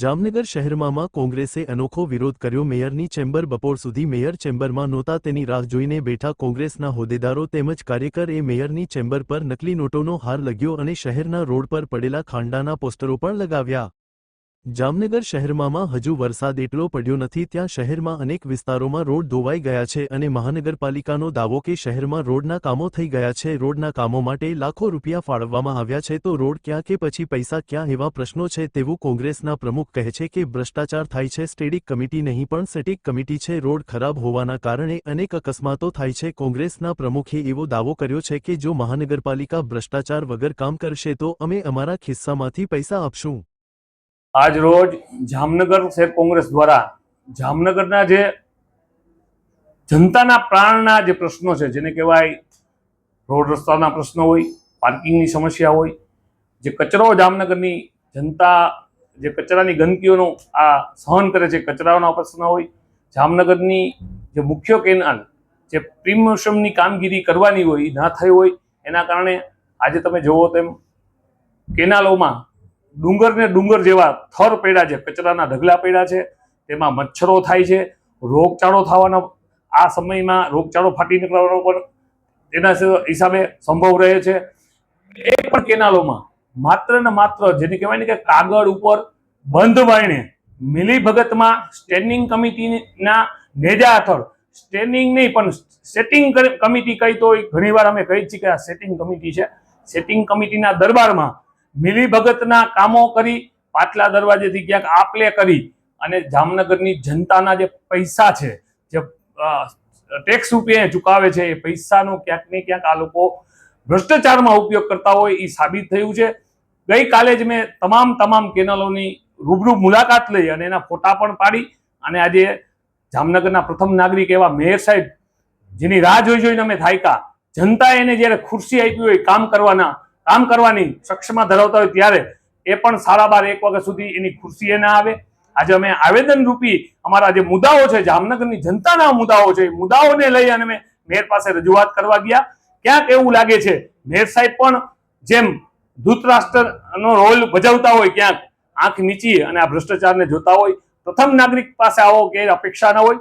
જામનગર શહેરમાં કોંગ્રેસે અનોખો વિરોધ કર્યો. મેયરની ચેમ્બર બપોર સુધી મેયર ચેમ્બરમાં નહોતા, તેની રાહ જોઈને બેઠા કોંગ્રેસના હોદ્દેદારો તેમજ કાર્યકર એ મેયરની ચેમ્બર પર નકલી નોટોનો હાર લગ્યો અને શહેરના રોડ પર પડેલા ખાંડાના પોસ્ટરો પણ લગાવ્યા. જામનગર શહેરમાં હજુ વરસાદ એટલો પડ્યો નથી ત્યાં શહેરમાં અનેક વિસ્તારોમાં રોડ ધોવાઈ ગયા છે અને મહાનગરપાલિકાનો દાવો કે શહેરમાં રોડના કામો થઈ ગયા છે, રોડના કામો માટે લાખો રૂપિયા ફાળવવામાં આવ્યા છે તો રોડ ક્યાં કે પછી પૈસા ક્યાં એવા પ્રશ્નો છે તેવું કોંગ્રેસના પ્રમુખ કહે છે કે ભ્રષ્ટાચાર થાય છે, સ્ટેડિક કમિટી નહીં પણ સેટિક કમિટી છે, રોડ ખરાબ હોવાના કારણે અનેક અકસ્માતો થાય છે. કોંગ્રેસના પ્રમુખે એવો દાવો કર્યો છે કે જો મહાનગરપાલિકા ભ્રષ્ટાચાર વગર કામ કરશે તો અમે અમારા ખિસ્સામાંથી પૈસા આપશું. આજ રોજ જામનગર શહેર કોંગ્રેસ દ્વારા જામનગરના જે જનતાના પ્રાણના જે પ્રશ્નો છે, જેને કહેવાય રોડ રસ્તાના પ્રશ્નો હોય, પાર્કિંગની સમસ્યા હોય, જે કચરો જામનગરની જનતા, જે કચરાની ગંદકીઓનો આ સહન કરે છે, કચરાઓના પ્રશ્ન હોય, જામનગરની જે મુખ્ય કેનાલ, જે પ્રિમોશમની કામગીરી કરવાની હોય ના થઈ હોય, એના કારણે આજે તમે જુઓ તેમ કેનાલોમાં ડુંગર ને ડુંગર જેવા થર પડ્યા છે, કચરાના ઢગલા પડ્યા છે, તેમાં મચ્છરો થાય છે, રોગચાળો થવાનો આ સમયમાં રોગચાળો ફાટી નીકળવાનો પણ તેના હિસાબે સંભવ રહે છે. એ પણ કેનાલોમાં માત્ર ને માત્ર જેને કહેવાય ને કે કાગળ ઉપર બંધ વાળીને મિલીભગતમાં સ્ટેન્ડિંગ કમિટીના નેજા હેઠળ સ્ટેન્ડિંગ નહીં, પણ સેટિંગ કમિટી કહી તો ઘણીવાર અમે કહી છીએ કે આ સેટિંગ કમિટી છે. સેટિંગ કમિટીના દરબારમાં મિલીભગતના કામો કરી, પાટલા દરવાજેથી ક્યાંક આપલે કરી અને જામનગરની જનતાના જે પૈસા છે, જે ટેક્સ રૂપિયા ચૂકાવે છે, એ પૈસાનો ક્યાંક ને ક્યાંક આ લોકો ભ્રષ્ટાચારમાં ઉપયોગ કરતા હોય એ સાબિત થયું છે. ગઈકાલે જ મેં તમામ તમામ કેનલોની રૂબરૂ મુલાકાત લઈ અને એના ફોટા પણ પાડી અને આજે જામનગરના પ્રથમ નાગરિક એવા મેયર સાહેબ, જેની રાહ જોઈ જોઈને અમે થાયકા, જનતાએ એને જ્યારે ખુરશી આપી હોય, કામ કરવાના કામ કરવાની સક્ષમા ધરાવતા હોય ત્યારે એ પણ સાડા બાર, એક વાગ્યા સુધી એની ખુરશીએ ના આવે. આજે અમે આવેદન રૂપી અમારા જે મુદ્દાઓ છે, જામનગરની જનતાના મુદ્દાઓ છે મુદ્દાઓને લઈ અને અમે મેયર પાસે રજૂઆત કરવા ગયા. ક્યાંક એવું લાગે છે, મેયર સાહેબ પણ જેમ ધૂતરાષ્ટ્રનો રોલ ભજવતા હોય ક્યાંક આંખ નીચી અને આ ભ્રષ્ટાચારને જોતા હોય, પ્રથમ નાગરિક પાસે આવો કે અપેક્ષા ન હોય